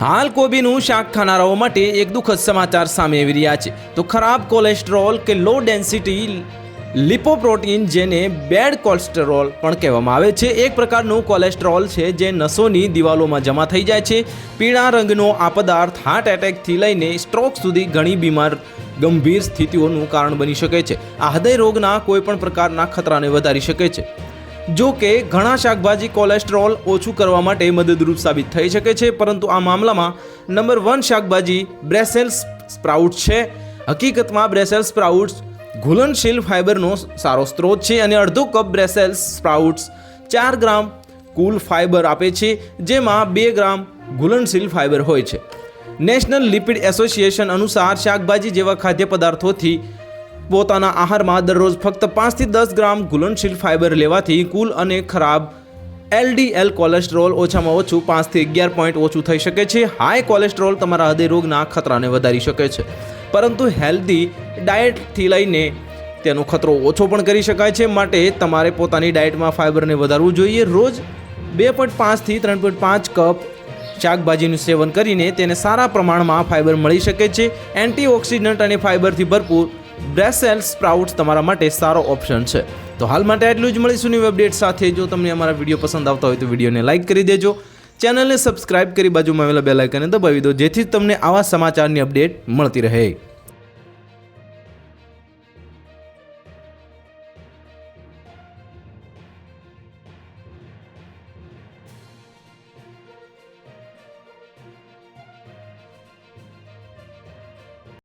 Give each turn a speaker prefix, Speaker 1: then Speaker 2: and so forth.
Speaker 1: હાલ કોબીનું શાક ખાનારાઓ માટે એક દુઃખદ સમાચાર સામે આવી રહ્યા છે. તો ખરાબ કોલેસ્ટ્રોલ કે લો ડેન્સિટી લિપોપ્રોટીન જેને બેડ કોલેસ્ટ્રોલ પણ કહેવામાં આવે છે, એક પ્રકારનું કોલેસ્ટ્રોલ છે જે નસોની દિવાલોમાં જમા થઈ જાય છે. પીળા રંગનો આ પદાર્થ હાર્ટ એટેકથી લઈને સ્ટ્રોક સુધી ઘણી બીમાર, ગંભીર સ્થિતિઓનું કારણ બની શકે છે. આ હૃદય રોગના કોઈપણ પ્રકારના ખતરાને વધારી શકે છે. જો કે, ઘણા શાકભાજી કોલેસ્ટ્રોલ ઓછું કરવા માટે મદદરૂપ સાબિત થઈ શકે છે, પરંતુ આ મામલામાં નંબર વન શાકભાજી બ્રેસેલ્સ સ્પ્રાઉટ છે. હકીકતમાં બ્રેસેલ્સ સ્પ્રાઉટ્સ ઘુલનશીલ ફાઇબરનો સારો સ્ત્રોત છે અને અડધો કપ બ્રેસેલ્સ સ્પ્રાઉટ્સ ચાર ગ્રામ કુલ ફાઇબર આપે છે, જેમાં બે ગ્રામ ઘુલનશીલ ફાઇબર હોય છે. નેશનલ લિપિડ એસોસિએશન અનુસાર શાકભાજી જેવા ખાદ્ય પદાર્થોથી પોતાના આહારમાં દરરોજ ફક્ત પાંચથી દસ ગ્રામ ઘુલનશીલ ફાઇબર લેવાથી કુલ અને ખરાબ એલડીએલ કોલેસ્ટ્રોલ ઓછામાં ઓછું પાંચથી અગિયાર પોઈન્ટ ઓછું થઈ શકે છે. હાઈ કોલેસ્ટ્રોલ તમારા હૃદયરોગના ખતરાને વધારી શકે છે. પરંતુ હેલ્ધી ડાયટથી લઈને તેનો ખતરો ઓછો પણ કરી શકાય છે. માટે તમારે પોતાની ડાયટમાં ફાઇબરને વધારવું જોઈએ. રોજ બે પોઈન્ટ પાંચથી ત્રણ પોઈન્ટ પાંચ કપ શાકભાજીનું સેવન કરીને તેને સારા પ્રમાણમાં ફાઇબર મળી શકે છે. એન્ટીઓક્સિડન્ટ અને ફાઇબરથી ભરપૂર બ્રેસેલ સ્પ્રાઉટ્સ તમારા માટે સારો ઓપ્શન છે. તો હાલ માટે આટલું જ. મળીશું ન્યૂ અપડેટ સાથે. જો તમને અમારા વીડિયો પસંદ આવતા હોય તો વિડીયોને લાઇક કરી દેજો. ચેનલને સબસ્ક્રાઇબ કરી બાજુમાં આવેલા બેલાઇકને દબાવી દો, જેથી તમને આવા સમાચારની અપડેટ મળતી રહે.